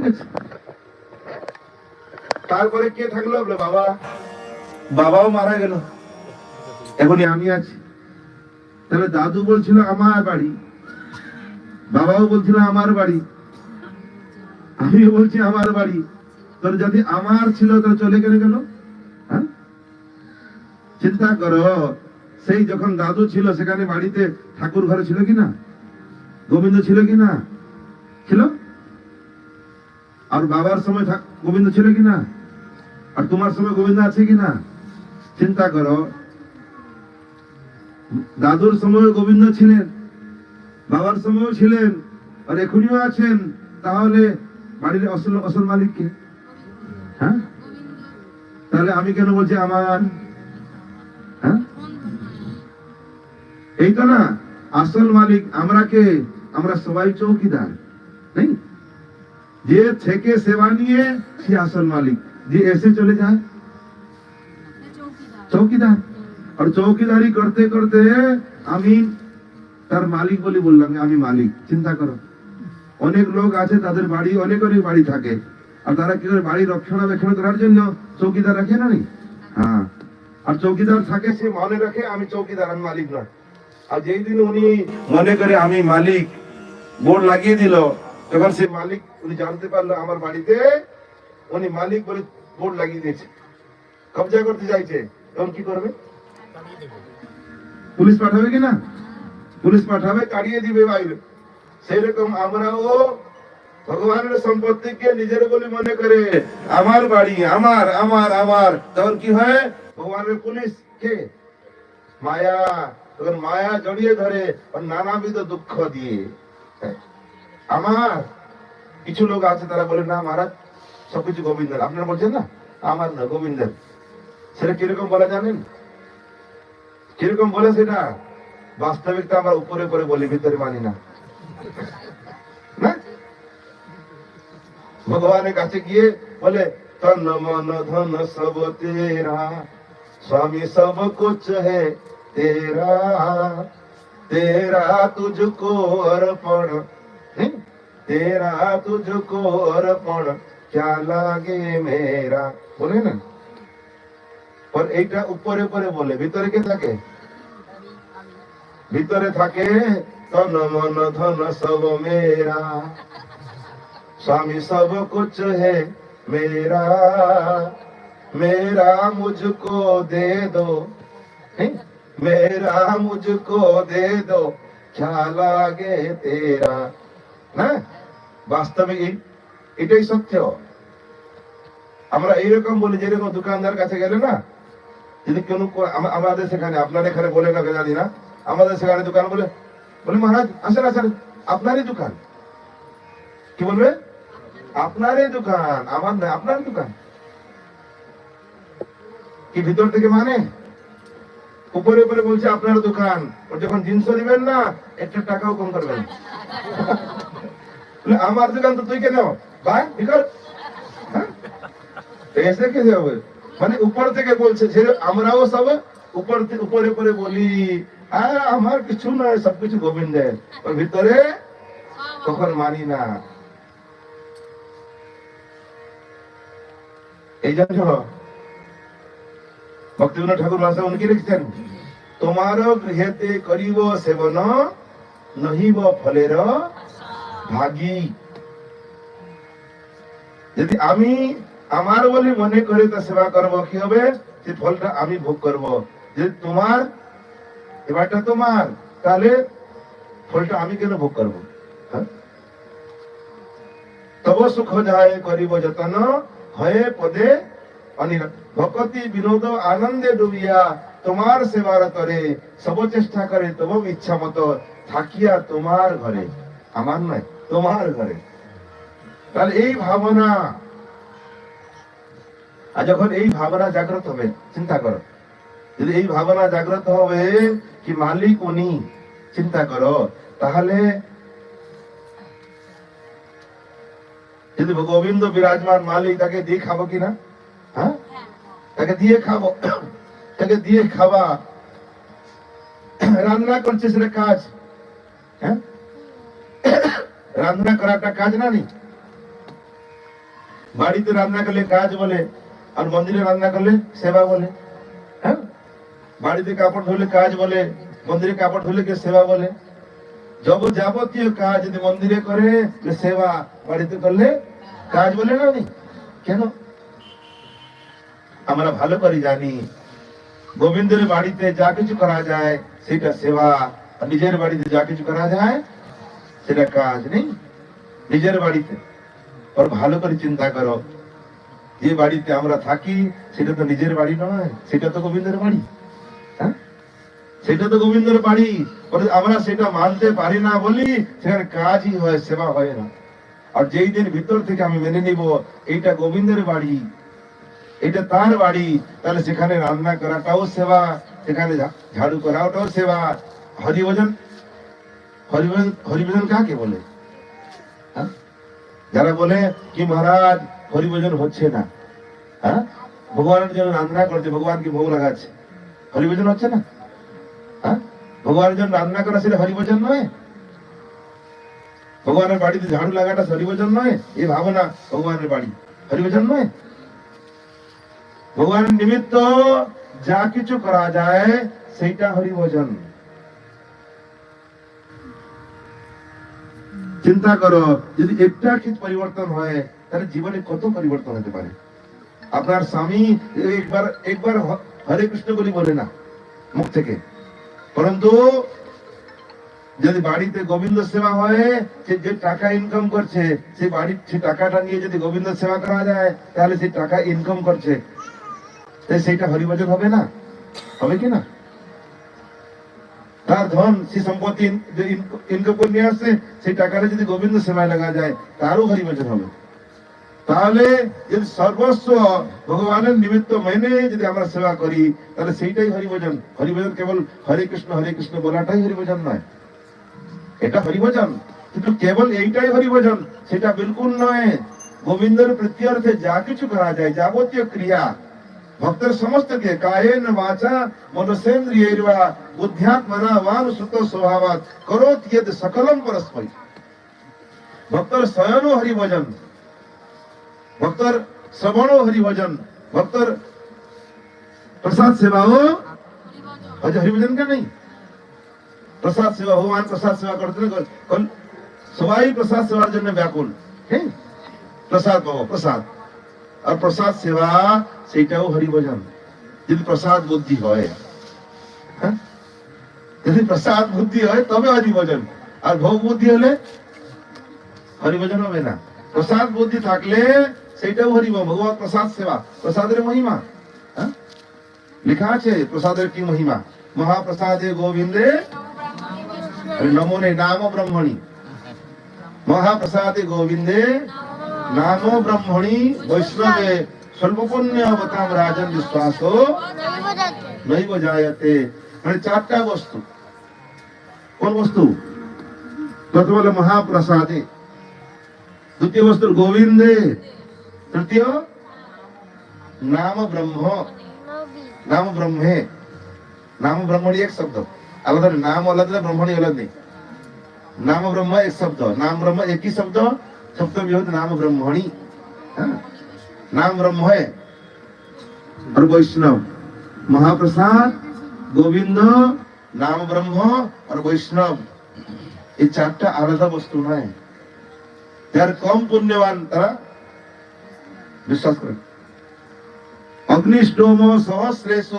গেছে। তারপরে কে থাকল? বাবা। বাবাও মারা গেল। এখনই আমি আছি। তাহলে দাদু বলছিল আমার বাড়ি। বাবাও বলছিল আমার বাড়ি। আমিও বলছি আমার বাড়ি। তোর যদি আমার ছিল তো চলে গেলে গেল হ্যাঁ? চিন্তা করো। সেই যখন দাদু ছিল, সেখানে বাড়িতে ঠাকুর ঘরে ছিল কি না? গোবিন্দ ছিল কি না? ছিল? আর বাবার সময় গোবিন্দ ছিল কি না? আর তোমার সময় গোবিন্দ আছে কি না? চিন্তা করো। দাদুর সময় গোবিন্দ ছিলেন, বাবার সময়ও ছিলেন, আর এখনিও আছেন, তাহলে বাড়ির অসল অসল মালিক কে? হ্যাঁ? তাহলে আমি কেন বলছি আমার? হ্যাঁ? এই তো না, আসল মালিক, আমরা কে? আমরা সবাই চৌকিদার নেই? যে থেকে সেবা নিয়ে সে আসল মালিক। যে এসে চলে যায় চৌকিদার। আর চৌকিদারি করতে করতে আমি তার মালিক বলি বললাম আমি মালিক চিন্তা করো। অনেক লোক আছে তাদের বাড়ি অনেক অনেক বাড়ি থাকে। আর তারা কি করে বাড়ি রক্ষণাবেক্ষণ করার জন্য চৌকিদার রাখে না নি হ্যাঁ। আর চৌকিদার থাকে সে মনে রাখে আমি চৌকিদার আমি মালিক নয়। আর যেই দিন উনি মনে করে আমি মালিক বোর্ড লাগিয়ে দিল। তখন সে মালিক, উনি জানতে পারল আমার বাড়িতে, উনি মালিক বলে বোর্ড লাগিয়ে দিয়েছে। কবজা করতে চাইছে। তখন কি করবে? পুলিশ পাঠাবে কি না? পুলিশ পাঠাবে, তাড়িয়ে দিবে বাইরে। সেই রকম আমরাও ভগবানের সম্পত্তিকে নিজের বলে মনে করে, আমার বাড়ি, আমার আমার আমার। তখন কি হয়? ভগবানের পুলিশ কে মায়া, তখন মায়া জড়িয়ে ধরে, নানাবিধ দুঃখ দিয়ে। আমার কিছু লোক আছে, তারা বলে, না মহারাজ সবকিছু গোবিন্দের। আপনারা বলছেন না? আমার না, গোবিন্দের। সেটা কীরকম বলা জানেন? কীরকম বলে সেটা? বাস্তবিকটা আমরা উপরে উপরে বলি, ভিতরে মানি না। ভগবানের কাছে গিয়ে বলে তন মন ধন সব তেরা স্বামী সব কুছ হে তেরা। तेरा तुझको अर्पण तेरा तुझको अर्पण, क्या लागे मेरा? বলে না পর এইটা উপরে উপরে বলে ভিতরে কে থাকে ভিতরে থাকে তন মন ধন সব মেরা স্বামী সব কুছ হে মেরা মেরা মুঝকো দে দো হ্যাঁ मेरा मुझको दे दो क्या लागे तेरा না বাস্তবিক এই- এটাই সত্য আমরা এইরকম বলি যেরকম দোকানদার কাছে গেলে না যদি কোনো কো- আমা- আমাদের সেখানে আপনার এখানে বলে না জানি না আমাদের সেখানে দোকান বলে বলে মহারাজ আসেন আসেন আপনারই দোকান কি বলবে আপনারই দোকান আমার না আপনার দোকান কি ভিতর থেকে মানে উপরে উপরে বলছে, আপনার দোকান। ও যখন জিনিস দিবেন না, একটা টাকাও কম করবেন। আমার দোকান তো তুই কেন? ভাই হ্যাঁ? এসে কে হবে? মানে উপর থেকে বলছে আমরাও সব উপর উপরে উপরে বলি, আর আমার কিছু নয় সবকিছু গোবিন্দের। ওর ভিতরে তখন মানি না। এই জন্য ভক্তিবিনোদ ঠাকুর মহাশয় উনি লিখছেন? তোমারও গৃহেতে করিব সেবন, নহিব ফলের ভাগী। যদি আমি আমার বলে মনে করে তা সেবা করব, কি হবে? সে ফলটা আমি ভোগ করব। যদি তোমার, এবারটা তোমার, তাহলে ফলটা আমি কেন ভোগ করব? হ্যাঁ? তব সুখ যায়, করিব যতন, হয়ে পদে ভকতি বিনোদ আনন্দে ডুবিয়া তোমার সেবার তরে সব চেষ্টা করে তব ইচ্ছা মতো থাকিয়া তোমার ঘরে। আমার নয়, তোমার ঘরে। তাহলে এই ভাবনা, আর যখন এই ভাবনা জাগ্রত হবে, চিন্তা করো। যদি এই ভাবনা জাগ্রত হবে কি মালিক উনি, চিন্তা করো। তাহলে যদি গোবিন্দ বিরাজমান মালিক তাকে দিয়ে খাব কিনা? তাকে দিয়ে খাব। তাকে দিয়ে খাওয়া রান্না করছে সেটা কাজ। হ্যাঁ? রান্না করাটা কাজ না নি বাড়িতে রান্না করলে কাজ বলে, আর মন্দিরে রান্না করলে সেবা বলে। হ্যাঁ? বাড়িতে কাপড় ধুলে কাজ বলে, মন্দিরে কাপড় ধুলে কে সেবা বলে? যব যাবতীয় কাজ যদি মন্দিরে করে, সেবা বাড়িতে করলে কাজ বলে না নি কেন? আমরা ভালো করে জানি। গোবিন্দের বাড়িতে যা কিছু করা যায়, সেটা সেবা। নিজের বাড়িতে যা কিছু করা যায়, সেটা কাজ নেই। নিজের বাড়িতে। ওর ভালো করে চিন্তা করো। যে বাড়িতে আমরা থাকি, সেটা তো নিজের বাড়ি নয়, সেটা তো গোবিন্দের বাড়ি। হ্যাঁ? সেটা তো গোবিন্দের বাড়ি। আমরা সেটা মানতে পারি না বলি, সেখানে কাজই হয়, সেবা হয় না। আর যেই দিন ভিতর থেকে আমি মেনে নিব, এইটা গোবিন্দের বাড়ি। এটা তার বাড়ি, তাহলে সেখানে রান্না করাটাও সেবা, সেখানে ঝাড়ু করাটাও সেবা। হরিভজন হরিভজন হরিভজন কাকে বলে? হ্যাঁ? যারা বলে কি মহারাজ, হরিভজন হচ্ছে না। হ্যাঁ? ভগবানের জন্য রান্না করছে ভগবানকে ভোগ লাগাচ্ছে? হরিভজন হচ্ছে না? হ্যাঁ? ভগবানের জন্য রান্না করা সেটা হরিভজন নয়? ভগবানের বাড়িতে ঝাড়ু লাগাটা হরিভজন নয়? এই ভাবনা ভগবানের বাড়ি। হরিভজন নয়? ভগবানের নিমিত্ত যা কিছু করা যায়, সেইটা হরিভজন। চিন্তা করো, যদি একটা ঠিক পরিবর্তন হয়, তাহলে জীবনে কত পরিবর্তন হতে পারে? আপনার স্বামী একবার একবার হরে কৃষ্ণ বলি বলে না, মুখ থেকে। পরন্তু, যদি বাড়িতে গোবিন্দ সেবা হয়, সে যে টাকা ইনকাম করছে সেই বাড়ির সেই টাকাটা নিয়ে যদি গোবিন্দ সেবা করা যায়, তাহলে সেই টাকা ইনকাম করছে। তাই সেইটা হরিভজন হবে না? হবে কি না? তার ধন, সে সম্পত্তি ইনকাম করে নিয়ে আসছে, সেই টাকাটা যদি গোবিন্দ সেবায় লাগা যায়, তারও হরিভজন হবে। তাহলে যদি সর্বস্ব ভগবানের নিমিত্ত মেনে যদি আমরা সেবা করি, তাহলে সেইটাই হরিভজন। হরিভজন কেবল হরে কৃষ্ণ হরে কৃষ্ণ বলাটাই হরিভজন নয়। এটা হরিভজন, কিন্তু কেবল এইটাই হরিভজন, সেটা বিলকুল নয়। গোবিন্দের অর্থে যা কিছু করা যায়, যাবতীয় ক্রিয়া ಭಕ್ತರು ಸಮಸ್ತಕ್ಕೆ ಕಾಯೇನ ವಾಚ सुत ಬುದ್ಧ್ಯಾತ್ಮನ ವಾನುಸುತ ಸ್ವಭಾವ ಕರೋತ್ ಯದ್ ಸಕಲಂ ಪರಸ್ಪೈ ಭಕ್ತರು ಸಯನೋ ಹರಿಭಜನ್ ಭಕ್ತರ್ श्रवणो हरिभजन भक्त प्रसाद सेवा हो? हरिभजन का नहीं? प्रसाद सेवा भगवान प्रसाद सेवा करते ना, कल सवाई प्रसाद सेवा जन व्याकुल। प्रसाद प्रसाद। আর প্রসাদ সেবা, সেইটাও হরিভজন। যদি প্রসাদ বুদ্ধি হয় হ্যাঁ? যদি প্রসাদ বুদ্ধি হয়, তবে হরিভজন। আর ভোগ বুদ্ধি হলে হরিভজন হবে না। প্রসাদ বুদ্ধি থাকলে সেইটাও হরিব, ভগবত প্রসাদ সেবা, প্রসাদের মহিমা হ্যাঁ? লেখা আছে প্রসাদের কি মহিমা? মহাপ্রসাদে গোবিন্দে নমো নে, নাম ব্রহ্মণি। মহাপ্রসাদে গোবিন্দে नामो ब्रह्मणी वैष्णवे सर्वपुण्य सर्वपुण्यवतां राजन विश्वास विश्वासो नैव जायते। आणि चारटा कौन वस्तु? प्रथम वाले महाप्रसादे। द्वितीय वस्तु गोविंदे। तृतीय नाम ब्रह्म। नाम ब्रह्मे। नाम ब्रह्मणी एक शब्द। अलग नाम अलग ब्रह्मणी अलग नहीं। नाम ब्रह्म एक शब्द। नाम ब्रह्म एक ही शब्द। सप्तम योग नाम ब्रह्मणी। नाम ब्रह्म है। और वैष्णव। महाप्रसाद গোবিন্দ নাম ব্রহ্ম আর বৈষ্ণব এই চারটা আলাদা বস্তু নয় যার কম পুণ্যবান তারা বিশ্বাস করে অগ্নিষ্টোম সহস্রেশ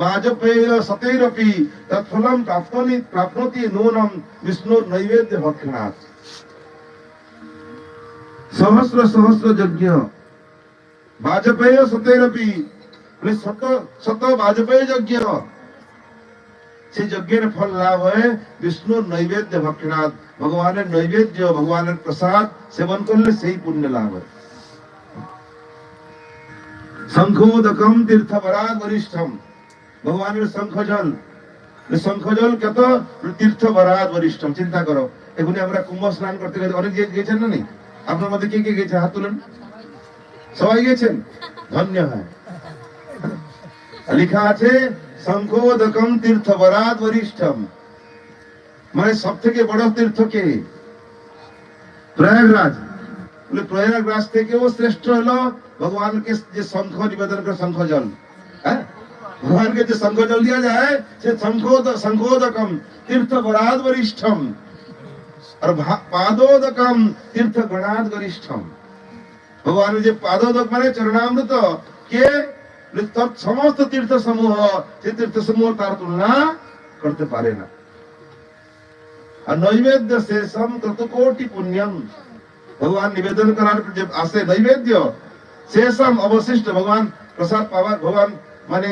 বাজপেয় সতেরপি তৎফলম প্রাপ্তনি প্রাপ্নতি নূনম বিষ্ণুর নৈবেদ্য ভক্ষণার্থ সহস্র সহস্র যজ্ঞ। বাজপেয় সতেরপি বলে মানে শত শত বাজপেয় যজ্ঞ। সেই যজ্ঞের ফল লাভ হয় বিষ্ণুর নৈবেদ্য ভক্ষণাথ ভগবানের নৈবেদ্য, ভগবানের প্রসাদ সেবন করলে সেই পুণ্য লাভ হয়। শঙ্খোদকম তীর্থ বরা গরিষ্ঠম ভগবানের শঙ্খজল। শঙ্খজল কত? তীর্থ বরাত বরিষ্ঠম চিন্তা করো। এগুলি আমরা কুম্ভ স্নান করতে গেছি অনেক গেছেন না নেই আপনার মধ্যে কে কে গেছে? হাত তুলেন। সবাই গেছেন? ধন্য হয়। লেখা আছে শঙ্খোদকম তীর্থ বরাগ বরিষ্ঠম। মানে সব থেকে বড় তীর্থ কে? প্রয়াগরাজ। বলে প্রয়াগরাজ থেকেও শ্রেষ্ঠ হলো ভগবানকে যে শঙ্খ নিবেদন করে শঙ্খ জল। হ্যাঁ? ভগবানকে যে শঙ্খ জল দেওয়া যায়, সে শঙ্খোদ শঙ্খোদকম তীর্থ বরাদ বরিষ্ঠম। আর ভা- পাদোদকম তীর্থ গণাদ গরিষ্ঠম ভগবানের যে পাদোদক মানে চরণামৃত কে বলে তৎ সমস্ত তীর্থ সমূহ সে তীর্থ সমূহ তার তুলনা করতে পারে না আর নৈবেদ্য শেষম তত কোটি পুণ্যম ভগবান নিবেদন করার যে আসে নৈবেদ্য শেষম অবশিষ্ট ভগবান প্রসাদ পাওয়ার ভগবান মানে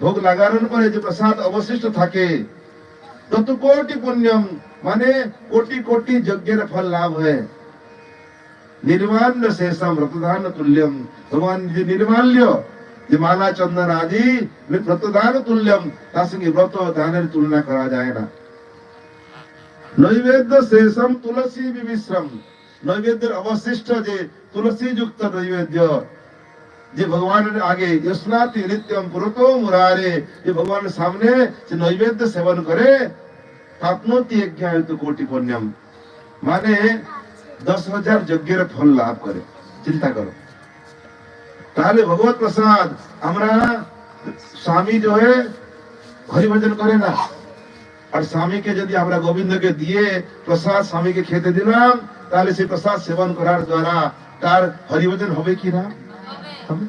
ভোগ লাগানোর পরে शतकोटि पुण्यम माने कोटि कोटि यज्ञ फल लाभ है। निर्वाण शेषम व्रतदान तुल्यम भगवान जी निर्वाण लियो जी चंदन आदि व्रतदान तुल्यम तासंगी व्रत दान तुलना करा जाए ना। नैवेद्य शेषम तुलसी विश्रम नैवेद्य अवशिष्ट जे तुलसी युक्त नैवेद्य। যে ভগবানের আগে যস্নাতি নিত্যম পুরত মুরারে, যে ভগবানের সামনে যে নৈবেদ্য সেবন করে মানে দশ হাজার যজ্ঞের ফল লাভ করে। চিন্তা করো। তাহলে ভগবত প্রসাদ আমরা স্বামী जो হরিভজন করে না। আর স্বামীকে যদি আমরা গোবিন্দকে দিয়ে প্রসাদ স্বামীকে খেতে দিলাম, তাহলে সেই প্রসাদ সেবন করার দ্বারা তার হরিভজন হবে কি না? হবে।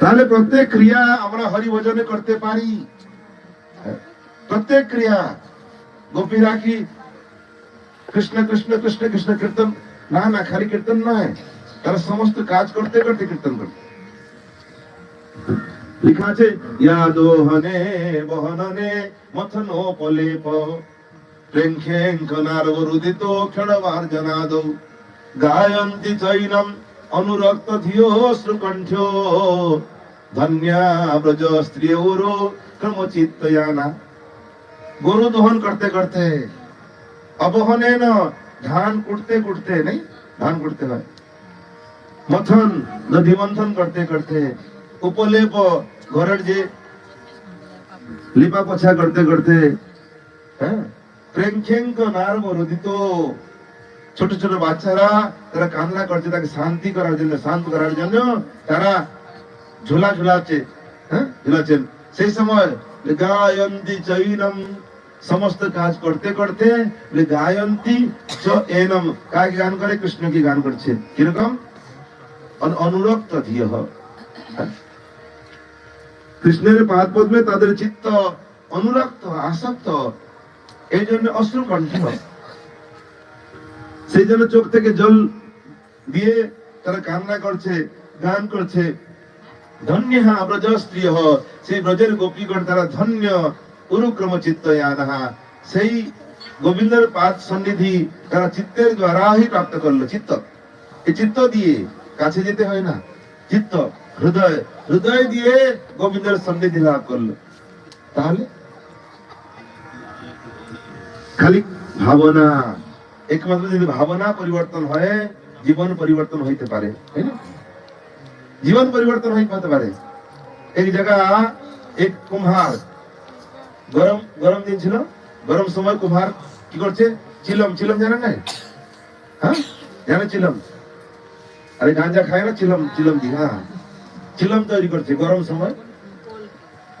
তাহলে প্রত্যেক ক্রিয়া আমরা হরিভজনে করতে পারি। প্রত্যেক ক্রিয়া গোপীরা কি কৃষ্ণ কৃষ্ণ কৃষ্ণ কৃষ্ণ কীর্তন, না না, খালি কীর্তন নয়। তারা সমস্ত কাজ করতে করতে কীর্তন করতে লেখা আছে ইয়াদোহনে বহননে, মথন পলেপ প্রেঙ্খেঙ্কনার বরুদিত ক্ষণবার জনাদ গায়ন্তি চৈনম অনুরক্ত ধিও শ্রুকণ্ঠ ধন্যা ব্রজ স্ত্রী ওরো ক্রমচিত্তয়ানা গরু দহন করতে করতে অবহনে ধান কুটতে কুটতে নেই ধান কুটতে হয় মথন নদী মন্থন করতে করতে উপলেপ ঘরের যে লিপা পোছা করতে করতে হ্যাঁ প্রেঙ্খেঙ্ক নার বরুদিত ছোট ছোট বাচ্চারা, তারা কান্না করছে, তাকে শান্তি করার জন্য, শান্ত করার জন্য তারা ঝোলা ঝুলাচ্ছে হ্যাঁ? ঝুলাচ্ছেন। সেই সময় গায়ন্তি চৈনম, সমস্ত কাজ করতে করতে গায়ন্তী চ কাকে গান করে? কৃষ্ণকে গান করছে। কীরকম? অন- অনুরক্ত ধিয়? কৃষ্ণের পাদ পদ্মে তাদের চিত্ত অনুরক্ত, আসক্ত, এই জন্য অশ্রু কণ্ঠ সেই জন্য চোখ থেকে জল দিয়ে তারা কান্না করছে, গান করছে। ধন্য ব্রজ স্ত্রী সেই ব্রজের গোপীগণ তারা ধন্য উরুক্রম চিত্ত ইয়াদাহা সেই গোবিন্দের পাদ সন্নিধি তারা চিত্তের দ্বারাই প্রাপ্ত করল, চিত্ত। এই চিত্ত দিয়ে কাছে যেতে হয় না। চিত্ত, হৃদয় হৃদয় দিয়ে গোবিন্দের সন্নিধি লাভ করল। তাহলে? খালি ভাবনা। একমাত্র যদি ভাবনা পরিবর্তন হয়, জীবন পরিবর্তন হইতে পারে, তাই না? জীবন পরিবর্তন হইতে পারে। এক জায়গা এক কুম্ভার। গরম গরম দিন ছিল, গরম সময় কুম্ভার কি করছে? চিলম চিলম জানেন না হ্যাঁ? জানে চিলম? আরে গাঁজা খায় না চিলম চিলম দি হ্যাঁ। চিলম তৈরি করছে গরম সময়।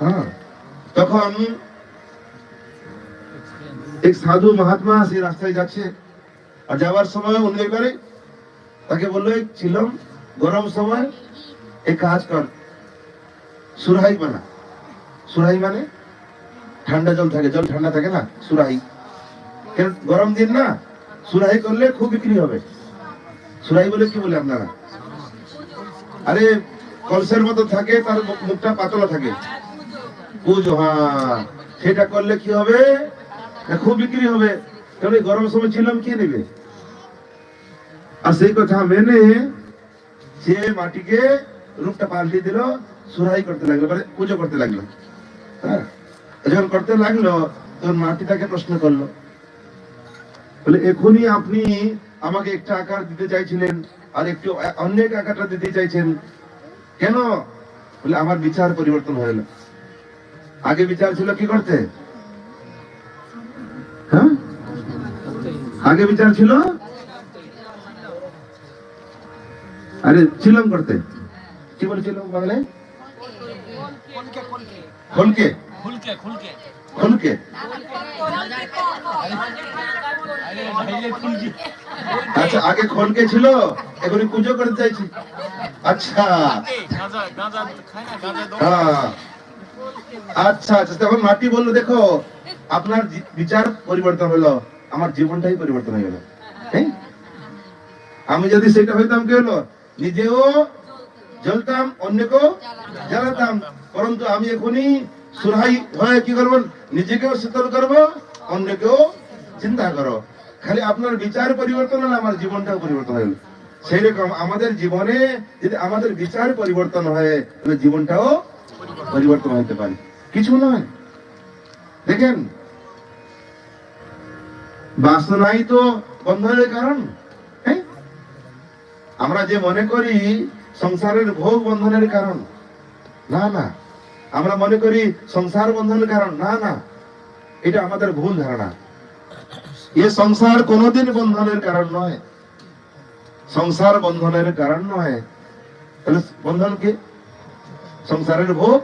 হ্যাঁ। তখন এক সাধু মহাত্মা সেই রাস্তায় যাচ্ছে। আর যাওয়ার সময় উনি একবারে তাকে বলল, "এই চিলম গরম সময় এক কাজ কর। সুরাই বানা সুরাই মানে ঠান্ডা জল থাকে, জল ঠান্ডা থাকে না কেন, গরম দিন না সুরাই করলে খুব বিক্রি হবে। সুরাই বলে কি বলে আপনারা? আরে, কলসের মতো থাকে, তার মুখটা পাতলা থাকে। পুজো হ্যাঁ সেটা করলে কি হবে? খুব বিক্রি হবে। কারণ গরম সময় ছিলাম, কে নেবে? আর সেই কথা মেনে সে মাটিকে রূপটা পাল্টে দিল সুরাই করতে লাগল মানে পুজো করতে লাগল। হ্যাঁ? যখন করতে লাগল, তখন মাটি তাকে প্রশ্ন করল। বলে, এখনই আপনি আমাকে একটা আকার দিতে চাইছিলেন আর একটু অন্য এক আকারটা দিতে চাইছেন। কেন? বলে, আমার বিচার পরিবর্তন হয়ে গেল। আগে বিচার ছিল কি করতে? হ্যাঁ? আগে বিচার ছিল আরে ছিলাম করতে। কি বলেছিল বাংলায় খোলকে খুলকে। খুলকে? আচ্ছা আগে খোলকে ছিল এখন পুজো করতে চাইছি। আচ্ছা। হ্যাঁ। আচ্ছা আচ্ছা তখন মাটি বলল দেখো আপনার বিচার পরিবর্তন হলো আমার জীবনটাই পরিবর্তন হয়ে গেল। হ্যাঁ? আমি যদি সেটা হইতাম কি হলো? নিজেও জ্বলতাম, অন্যকেও জ্বালাতাম। পরন্তু আমি এখনই সুরাই হয়ে কি করব? নিজেকেও শীতল করব, অন্যকেও চিন্তা করো খালি আপনার বিচার পরিবর্তন হলে আমার জীবনটাও পরিবর্তন হয়ে সেই রকম আমাদের জীবনে যদি আমাদের বিচার পরিবর্তন হয় জীবনটাও পরিবর্তন হতে পারে। কিছু নয়। দেখেন, বাসনাই তো বন্ধনের কারণ? আমরা যে মনে করি সংসারের ভোগ বন্ধনের কারণ, না না। আমরা মনে করি সংসার বন্ধনের কারণ, না না। এটা আমাদের ভুল ধারণা। এ সংসার কোনোদিন বন্ধনের কারণ নয়। সংসার বন্ধনের কারণ নয়। তাহলে বন্ধন কি? সংসারের ভোগ?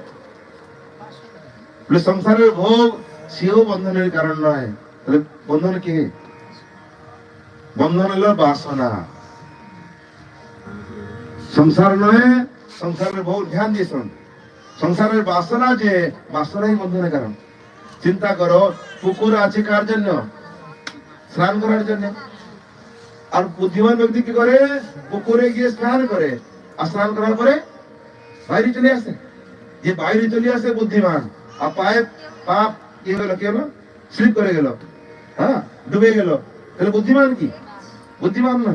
সংসারের ভোগ সেও বন্ধনের কারণ নয়। তাহলে বন্ধন কি? বন্ধন হলো বাসনা। সংসারের ভোগ ধ্যান দিয়ে শোন সংসারের বাসনা যে, বাসনাই বন্ধনের কারণ। চিন্তা করো, পুকুর আছে কার জন্য? স্নান করার জন্য। আর বুদ্ধিমান ব্যক্তি কি করে? পুকুরে গিয়ে স্নান করে। আর স্নান করার পরে বাইরে চলে আসে। যে বাইরে চলে আসে বুদ্ধিমান, আর পায়ে পাপ কি হলো কি হলো? স্লিপ করে গেল। হ্যাঁ ডুবে গেল। তাহলে বুদ্ধিমান কি? বুদ্ধিমান না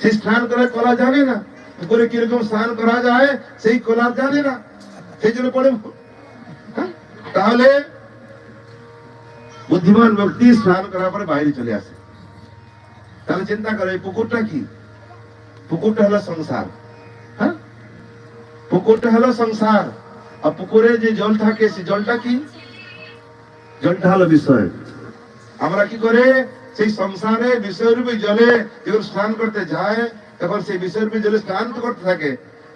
সে স্নান করে করা জানে না। পুকুরে কীরকম স্নান করা যায়, সেই কলা জানে না। সেই জন্য পড়ে হ্যাঁ? তাহলে বুদ্ধিমান ব্যক্তি স্নান করার পরে বাইরে চলে আসে। তাহলে চিন্তা করো পুকুরটা কি? পুকুরটা হলো সংসার। হ্যাঁ? পুকুরটা হলো সংসার। আর পুকুরে যে জল থাকে সে জলটা কি? জলটা হলো বিষয়। আমরা কি করে? সেই সংসারে বিষয়রূপী জলে যখন স্নান করতে যায় তখন সেই বিষয়রূপী জলে স্নান করতে থাকে।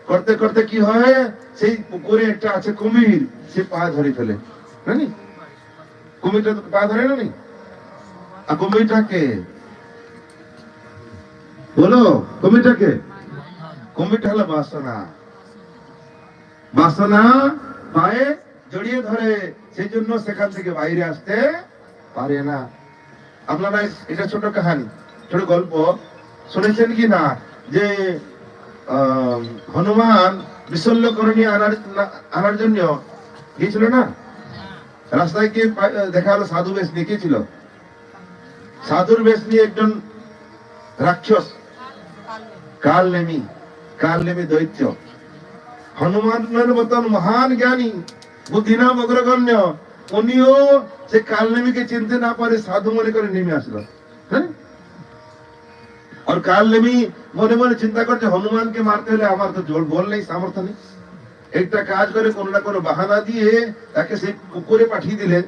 করতে করতে কি হয়? সেই পুকুরে একটা আছে কুমির, সে পা ধরে ফেলে। জানি কুমিরটা পা ধরে নি? আর কুমিরটাকে বলো কুমিরটাকে কুমিরটা হলো বাসনা। বাসনা পায়ে জড়িয়ে ধরে, সেই জন্য সেখান থেকে বাইরে আসতে পারে না। আপনারা, এটা ছোট কাহানি, ছোট গল্প। শুনেছেন কি না? যে হনুমান বিশল্যকরণী আনার আনার জন্য গিয়েছিল না? রাস্তায় গিয়ে দেখা হলো সাধু বেশ নিয়ে কে ছিল সাধুর বেশ নিয়ে একজন রাক্ষস, কাল নেমি কাল নেমি দৈত্য। হনুমানের মতন মহান জ্ঞানী, বুদ্ধিনাম অগ্রগণ্য, উনিও সে কালনেমিকে চিনতে না পারে, সাধু মনে করে নেমে আসলো। হ্যাঁ? আর কালনেমি মনে মনে চিন্তা করছে হনুমানকে মারতে হলে আমার তো জোর বল নেই সামর্থ্য নেই একটা কাজ করে কোনো না কোনো বাহানা দিয়ে তাকে সেই পুকুরে পাঠিয়ে দিলে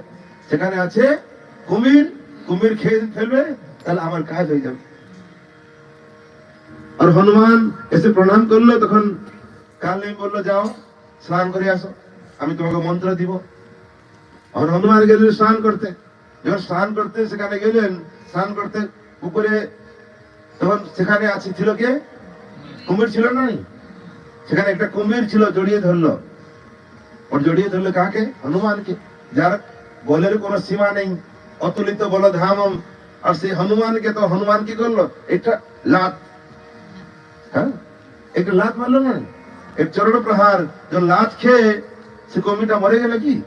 সেখানে আছে কুমির কুমির খেয়ে ফেলবে তাহলে আমার কাজ হয়ে যাবে আর হনুমান এসে প্রণাম করল তখন কাল নেই বলল যাও স্নান করে আসো আমি তোমাকে মন্ত্র দিব আর হনুমান গেলেন স্নান করতে যখন স্নান করতে সেখানে গেলেন স্নান করতে পুকুরে তখন সেখানে আছে, ছিল কে? কুমির ছিল না সেখানে একটা কুমির ছিল, জড়িয়ে ধরলো। ওর জড়িয়ে ধরলো কাকে? হনুমানকে। যার বলের কোনো সীমা নেই, অতুলিত বল ধামম আর সেই হনুমানকে তো, হনুমান কি করল? এটা লাত। হ্যাঁ? একটা লাত মারলো না এক চরণ প্রহার যখন লাত খেয়ে সে কমিটা মরে গেল কি?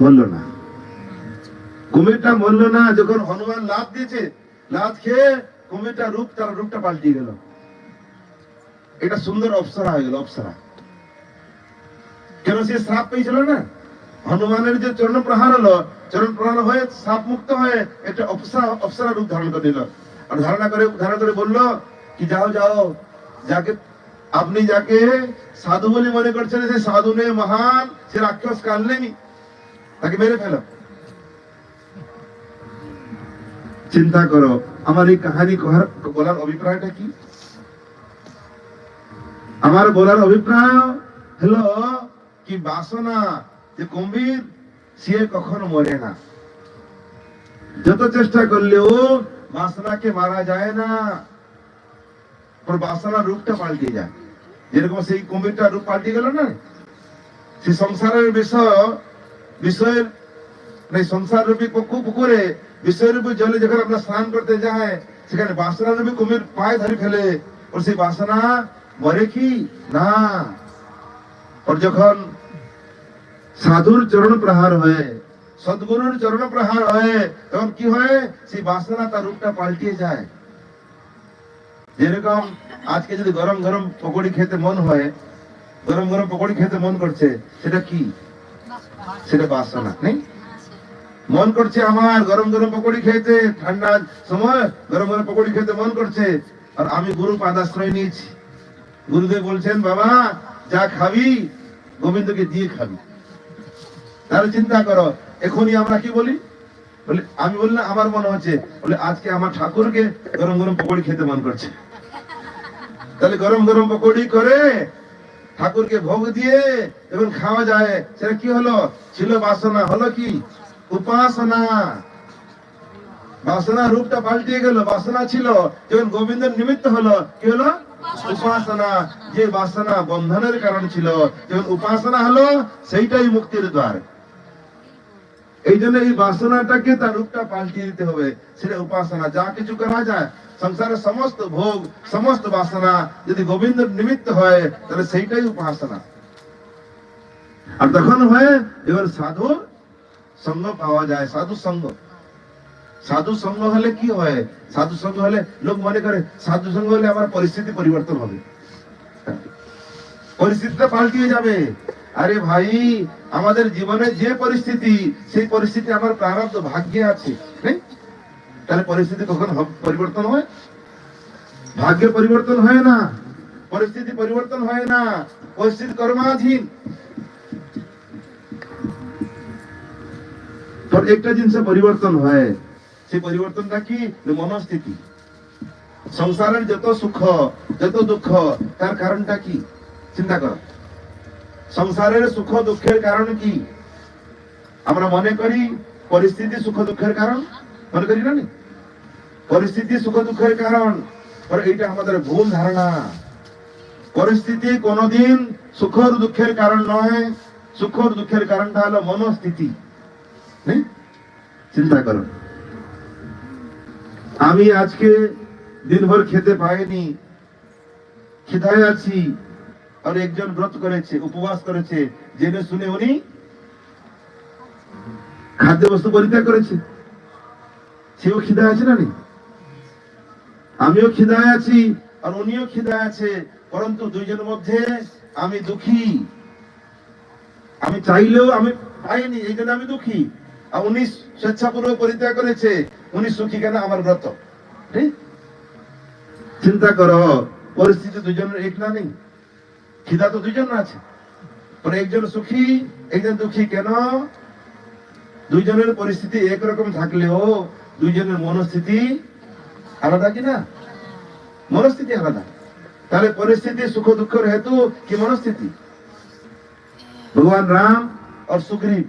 বলল না। কুমিরটা মরলো না, যখন হনুমান লাভ দিয়েছে লাভ খেয়ে কুমিরটা রূপ, তার রূপটা পাল্টিয়ে গেল এটা সুন্দর অপসরা হয়ে গেল, অপসরা। কেন সে শ্রাপ পেয়েছিল না? হনুমানের যে চরণ প্রহার হলো, চরণ প্রহার হয়ে সাপ মুক্ত হয়ে একটা অপসরা অপসরা রূপ ধারণ করে দিল। আর ধারণা করে ধারণা করে বলল, কি যাও যাও, যাকে, আপনি যাকে সাধু বলে মনে করছেন, সে সাধু নেই মহান, সে রাক্ষস, কাল নেই। তাকে মেরে ফেলো। চিন্তা করো, আমার এই কাহানি বলার অভিপ্রায়টা কি? আমার বলার অভিপ্রায় হলো কি বাসনা যে কুম্ভীর সে কখনো মরে না। যত চেষ্টা করলেও বাসনাকে মারা যায় না। বাসনার রূপটা পাল্টে যায়। যেরকম সেই কুম্ভীরটা রূপ পাল্টে গেল না? সেই সংসারের বিষয় বিষয়ের সংসার রূপী পুকু- পুকুরে বিষয়রূপী জলে যখন আমরা স্নান করতে যায় সেখানে বাসনা রূপী কুমির পায়ে ধরে ফেলে। ওর সেই বাসনা মরে কি? না। ওর যখন সাধুর চরণ প্রহার হয়, সদ্গুরুর চরণ প্রহার হয়, তখন কি হয়? সেই বাসনা তার রূপটা পাল্টিয়ে যায়। যেরকম আজকে যদি গরম গরম পকোড়ি খেতে মন হয়, গরম গরম পকোড়ি খেতে মন করছে, সেটা কি? সেটা বাসনা, নেই? মন করছে আমার, গরম গরম পকোড়ি খেতে ঠান্ডা সময়, গরম গরম পকোড়ি খেতে মন করছে। আর আমি গুরু পাদাশ্রয় নিয়েছি। গুরুদেব বলছেন, বাবা, যা খাবি, গোবিন্দকে দিয়ে খাবি। তাহলে চিন্তা করো, এখনই আমরা কি বলি? বলে, আমি বললাম আমার মনে হচ্ছে। বলে, আজকে আমার ঠাকুরকে গরম গরম পকোড়ি খেতে মন করছে। তাহলে গরম গরম পকোড়ি করে ঠাকুরকে ভোগ দিয়ে এবং খাওয়া যায়, সেটা কি হলো? ছিল বাসনা, হলো কি? উপাসনা। বাসনা রূপটা পাল্টিয়ে গেল বাসনা ছিল যখন গোবিন্দের নিমিত্ত হলো কি হলো? উপাসনা। যে বাসনা বন্ধনের কারণ ছিল যখন উপাসনা হলো সেইটাই মুক্তির দ্বার। এই জন্য এই বাসনাটাকে তার রূপটা পাল্টিয়ে দিতে হবে সেটা উপাসনা। যা কিছু করা যায় সংসারের সমস্ত ভোগ সমস্ত বাসনা যদি গোবিন্দের নিমিত্ত হয় তাহলে সেইটাই উপাসনা। আর তখন হয় এবার সাধুর সঙ্গ পাওয়া যায়, সাধু সঙ্গ। সাধু সঙ্গ হলে কি হয়? সাধু সঙ্গ হলে লোক মনে করে, সাধু সঙ্গ হলে আমার পরিস্থিতি পরিবর্তন হবে। পরিস্থিতিটা পাল্টিয়ে যাবে। আরে ভাই, আমাদের জীবনে যে পরিস্থিতি, সেই পরিস্থিতি আমার প্রারব্ধ ভাগ্যে আছে? তাহলে পরিস্থিতি কখন পরিবর্তন হয়? ভাগ্যে পরিবর্তন হয় না। পরিস্থিতি পরিবর্তন হয় না। পরিস্থিতি কর্মাধীন। তোর একটা জিনিস পরিবর্তন হয় সেই পরিবর্তনটা কি মনস্থিতি সংসারের যত সুখ যত দুঃখ তার কারণটা কি চিন্তা কর সংসারের সুখ দুঃখের কারণ কি আমরা মনে করি পরিস্থিতি সুখ দুঃখের কারণ মনে করি না পরিস্থিতি সুখ দুঃখের কারণ এটা আমাদের ভুল ধারণা পরিস্থিতি কোনোদিন সুখর দুঃখের কারণ নয় সুখর দুঃখের কারণটা হলো মনস্থিতি? চিন্তা করো। আমি আজকে দিনভর খেতে পাইনি। খিদায় আছি। আর একজন ব্রত করেছে, উপবাস করেছে, জেনে শুনে উনি খাদ্য বস্তু পরিত্যাগ করেছে। সেও খিদায় আছে না? আমিও খিদায় আছি, আর উনিও খিদায় আছে, পরন্তু দুইজনের মধ্যে আমি দুঃখী। আমি চাইলেও আমি পাইনি, এই জন্য আমি দুঃখী। আর উনি স্বেচ্ছাপূর্বক পরিত্যাগ করেছে। উনি সুখী কেন? আমার ব্রত। চিন্তা করো, পরিস্থিতি দুজনের এক না নেই। খিদা তো দুজন আছে। পরে একজন সুখী, একজন দুঃখী কেন? দুইজনের পরিস্থিতি একরকম থাকলেও দুইজনের মনস্থিতি আলাদা কিনা মনস্থিতি আলাদা। তাহলে পরিস্থিতি সুখ দুঃখের হেতু কি মনস্থিতি? ভগবান রাম আর সুগ্রীব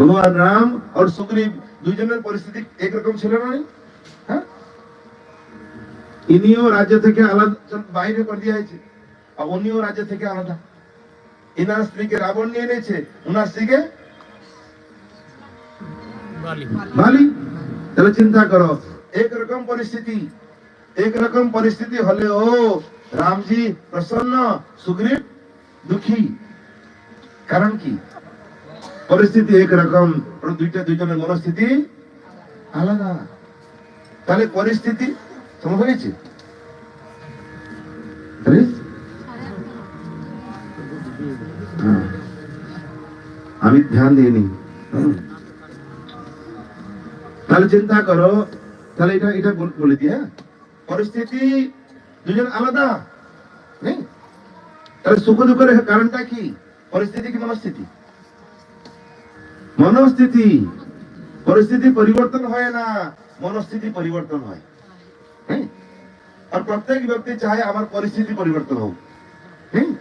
ভগবান রাম আর সুগ্রীব দুইজনের পরিস্থিতি একরকম ছিল না হ্যাঁ? ইনিও রাজ্য থেকে আলাদা বাইরে করে দিয়ে আছে আর উনিও রাজ্য থেকে আলাদা। ইনার স্ত্রীকে রাবণ নিয়ে নিয়েছে উনার স্ত্রীকে? বালি। তাহলে চিন্তা করো একরকম পরিস্থিতি একরকম পরিস্থিতি হলে ও রামজি প্রসন্ন সুগ্রীব দুঃখী। কারণ কি? পরিস্থিতি একরকম দুইটা দুইজনের মনস্থিতি আলাদা। তাহলে পরিস্থিতি সময় হয়েছে? হ্যাঁ। আমি ধ্যান দিইনি। তাহলে চিন্তা করো। তাহলে এটা এটা বল- দিয়ে পরিস্থিতি দুজন আলাদা, নেই? তাহলে সুখ দুঃখের কারণটা কি? পরিস্থিতি কি মনস্থিতি? মনস্থিতি। পরিস্থিতি পরিবর্তন হয় না মনস্থিতি পরিবর্তন হয়। হ্যাঁ? আর প্রত্যেক ব্যক্তি চায় আমার পরিস্থিতি পরিবর্তন হোক। হ্যাঁ?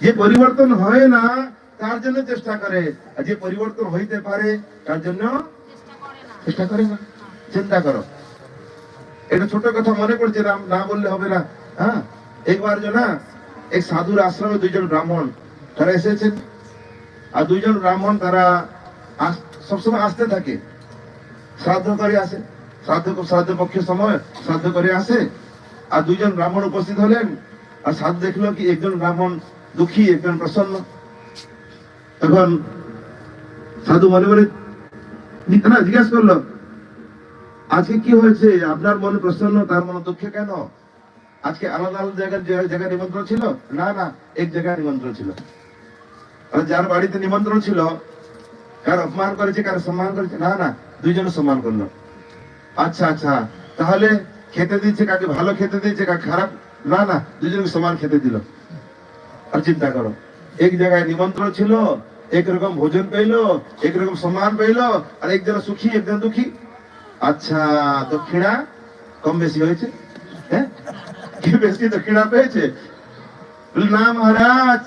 যে পরিবর্তন হয় না তার জন্য চেষ্টা করে। আর যে পরিবর্তন হইতে পারে তার জন্য চেষ্টা করে না। চিন্তা করো। এটা ছোট কথা মনে পড়ছে না না বললে হবে না। হ্যাঁ? একবার যে না এক সাধুর আশ্রমে দুইজন ব্রাহ্মণ তারা এসেছেন। আর দুইজন ব্রাহ্মণ তারা সবসময় আসতে থাকে। শ্রাদ্ধ করে আসে। শ্রাদ্ধ শ্রাদ্ধ পক্ষের সময় শ্রাদ্ধ করে আসে। আর দুইজন ব্রাহ্মণ উপস্থিত হলেন। আর সাধু দেখল কি একজন ব্রাহ্মণ দুঃখী, একজন প্রসন্ন। তখন সাধু মনে মনে না জিজ্ঞাসা করল, আজকে কি হয়েছে? আপনার মনে প্রসন্ন, তার মনে দুঃখে কেন? আজকে আলাদা আলাদা জায়গায় জায়গায় নিমন্ত্রণ ছিল? না না, এক জায়গায় নিমন্ত্রণ ছিল। আর যার বাড়িতে নিমন্ত্রণ ছিল কার অপমান করেছে, কার সম্মান করেছে? না না দুইজনে সম্মান করল। আচ্ছা আচ্ছা তাহলে খেতে দিচ্ছে কাকে? ভালো খেতে দিচ্ছে কাকে? খারাপ? না না দুজনকে সমান খেতে দিল। আর চিন্তা করো, এক জায়গায় নিমন্ত্রণ ছিল, একরকম ভোজন পেইলো একরকম সম্মান পেইলো আর একজন সুখী একজন দুঃখী। আচ্ছা দক্ষিণা কম বেশি হয়েছে? হ্যাঁ? কি বেশি? দক্ষিণা পেয়েছে? না, মহারাজ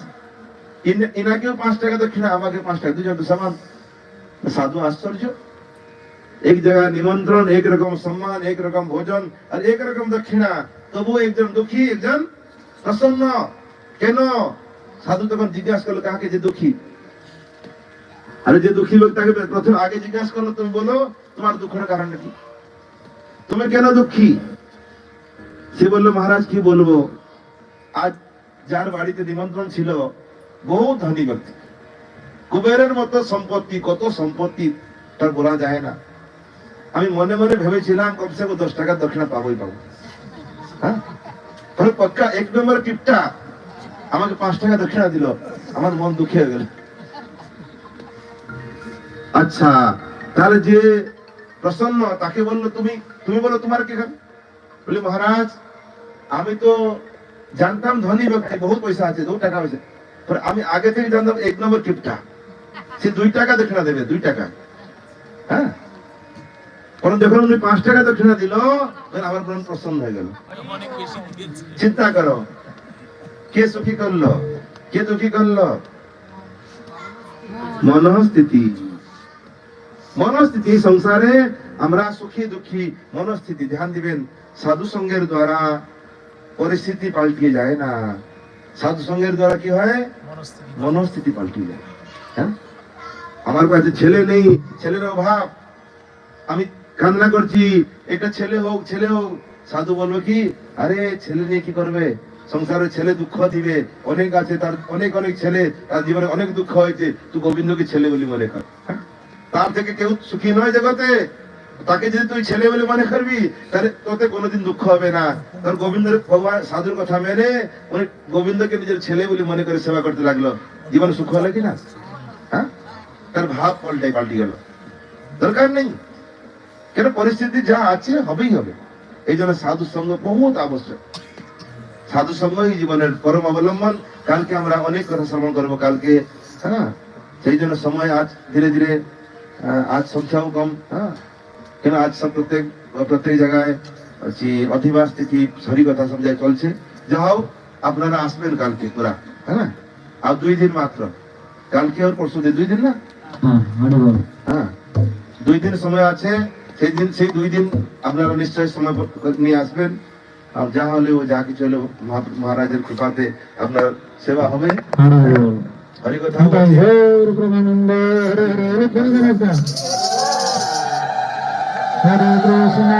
ইনাকেও পাঁচ টাকা দক্ষিণা আমাকে পাঁচ টাকা দুজন সমান। সাধু আশ্চর্য। এক জায়গায় নিমন্ত্রণ, এক রকম সম্মান, এক রকম ভোজন আর এক রকম দক্ষিণা। তবু একজন দুঃখী, একজন প্রসন্ন। কেন? সাধু তখন জিজ্ঞাসা করল, কাকে যে দুঃখী? আরে যে দুঃখী লোক তাকে প্রথম আগে জিজ্ঞাসা করল, তুমি বলো, তোমার দুঃখের কারণ কি? তুমি কেন দুঃখী? সে বলল, মহারাজ, কি বলব? আজ যার বাড়িতে নিমন্ত্রণ ছিল, বহু ধনী ব্যক্তি। কুবেরের মতো সম্পত্তি, কত সম্পত্তি তার বলা যায় না। আমি মনে মনে ভেবেছিলাম কমসে কম দশ টাকা দক্ষিণা পাবোই পাবো। হ্যাঁ? পক্কা এক নম্বর টিপটা আমাকে পাঁচ টাকা দক্ষিণা দিল। আমার মন দুঃখী হয়ে গেল। আচ্ছা তাহলে যে প্রসন্ন তাকে বলল, তুমি তুমি বলো তোমার কি বলি, মহারাজ, আমি তো জানতাম ধনী ব্যক্তি, বহুত পয়সা আছে দু টাকা আছে আমি আগে থেকে জানতাম এক নম্বর টিপটা সে দুই টাকা দক্ষিণা দেবে, দুই টাকা। হ্যাঁ? উনি পাঁচ টাকা দক্ষিণা দিল আমার প্রসন্ন হয়ে গেল। চিন্তা করো, কে সুখী করল? কে দুঃখী করল? মনস্থিতি। মনস্থিতি, সংসারে আমরা সুখী, দুঃখী, মনস্থিতি। ধ্যান দিবেন, সাধু সঙ্গের দ্বারা পরিস্থিতি পাল্টিয়ে যায় না। সাধু সঙ্গের দ্বারা কি হয়? মনস্থিতি পাল্টিয়ে যায়। হ্যাঁ? আমার কাছে ছেলে নেই, ছেলের অভাব। আমি কান্না করছি, এটা ছেলে হোক ছেলে হোক। সাধু বলব কি, আরে ছেলে নিয়ে কি করবে? সংসারে ছেলে দুঃখ দিবে। অনেক আছে তার, অনেক অনেক ছেলে, তার জীবনে অনেক দুঃখ হয়েছে। তুই গোবিন্দকে ছেলে বলি মনে কর। হ্যাঁ? তার থেকে কেউ সুখী নয় জগতে। তাকে যদি তুই ছেলে বলে মনে করবি, তাহলে তোতে কোনোদিন দুঃখ হবে না। তার গোবিন্দের ভগবান সাধুর কথা মেনে উনি গোবিন্দকে নিজের ছেলে বলে মনে করে সেবা করতে লাগল। জীবন সুখ হলো কিনা হ্যাঁ? তার ভাব পাল্টাই পাল্টি গেল। দরকার নেই। কেন? পরিস্থিতি যা আছে, হবেই হবে। এই জন্য সাধু সঙ্গ বহুত আবশ্যক। সাধু সঙ্গই জীবনের পরম অবলম্বন। কালকে আমরা অনেক কথা শ্রবণ করব কালকে হ্যাঁ? সেই জন্য সময় আজ ধীরে ধীরে আজ সংখ্যাও কম হ্যাঁ? কেন? আজ সব প্রত্যেক প্রত্যেক জায়গায় অধিবাস তিথি হরি কথা সব জায়গায় চলছে। যা হোক, আপনারা আসবেন কালকে পুরা হ্যাঁ? আর দুই দিন মাত্র। কালকে আর পরশু দিন, দুই দিন না? হ্যাঁ হ্যাঁ দুই দিন সময় আছে সেই দিন সেই দুই দিন আপনারা নিশ্চয় সময় নিয়ে আসবেন। আর যা হলেও যা কিছু হলেও মহারাজের কৃপাতে আপনার সেবা হবে। অনুভব হরি কথা। হরে কৃষ্ণ।